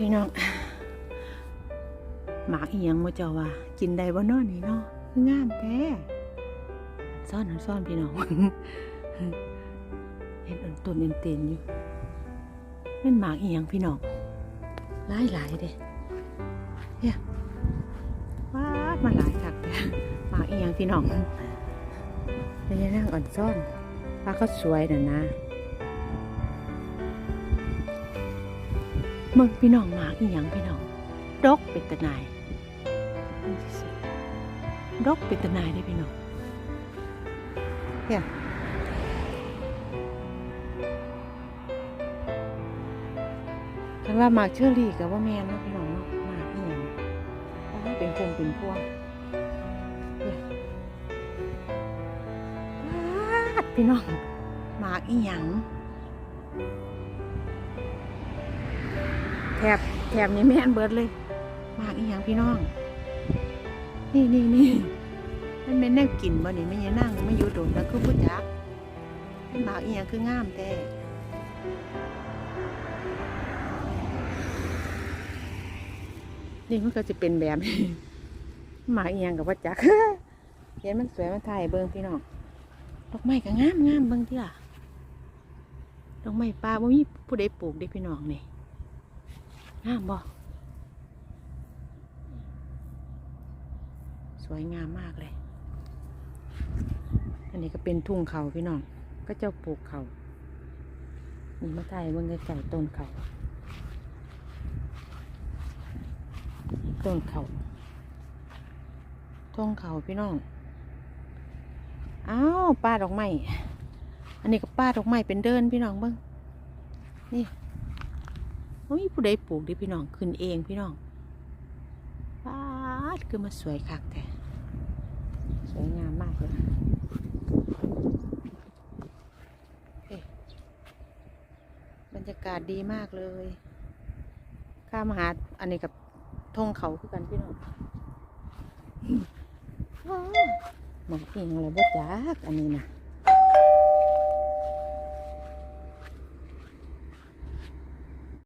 พี่น้องหมากอีหยังโมเจ้าว่า กินได้บ่นอนนี่เนาะงามแท้ซ่อนอันซ่อนพี่น้องเห็นอันต้นเอ็นเต็นอยู่เป็นหมากอีหยังพี่น้องหลายหลายๆเด้เนี่ยว้ามาหลายคักแต่หมากอีหยังพี่น้องเป็นยังนั่งอ่อนซ่อนว่าเขาสวยน่ะนะ มืองพี่น้องหมากอีหยังพี่น้องดกเป็นตะนายอันที่สุดดกเป็นตะนายได้อพี่น้องเนี่ยคันว่าหมากเชอรี่กับว่าแมนเนาะพี่น้องเนาะหมากอีหยังเพราะมันเป็นพวงเป็นพวงเนี่ยว้าดพี่น้องหมากอีหยังแถ บแถบนี้แม่นเบิดเลย มากอีหยังพี่น้อง นี่นี่นี่มันเป็นแนวกินบ่นี่ไม่ยังนั่งไม่อยู่โดดแล้วคือผู้จักเป็นมากอีหยังคืองามแต่นี่มันก็จะเป็นแบบนี้หมากอียงกับว่าจักเห็นมันสวยมันถ่ายเบิ่งพี่น้องดอกไม้ก็งามงามเบิ่งที่ล่ะดอกไม้ป่าบ่มีผู้ใดปลูกเด้พี่น้องนี่ งามบ่สวยงามมากเลย อันนี้ก็เป็นทุ่งเขาพี่น้อง ก็เจ้าปลูกเขานี่มาไทยเบิ่งไก่ต้นเขาต้นเขาต้นเขาพี่น้อง อ้าวป้าดอกไม้ อันนี้ก็ป้าดอกไม้เป็นเดินพี่น้องเบิ่งนี่ โอ้ยผู้ใดปลูกดิพี่น้องขึ้นเองพี่น้องว้าดคือมาสวยคักแต่สวยงามมากเลยเฮ้ยบรรยากาศดีมากเลยข้ามหาอันนี้กับทงเขาคือกันพี่น้องมอกเองอะไรบ่จักอันนี้นะ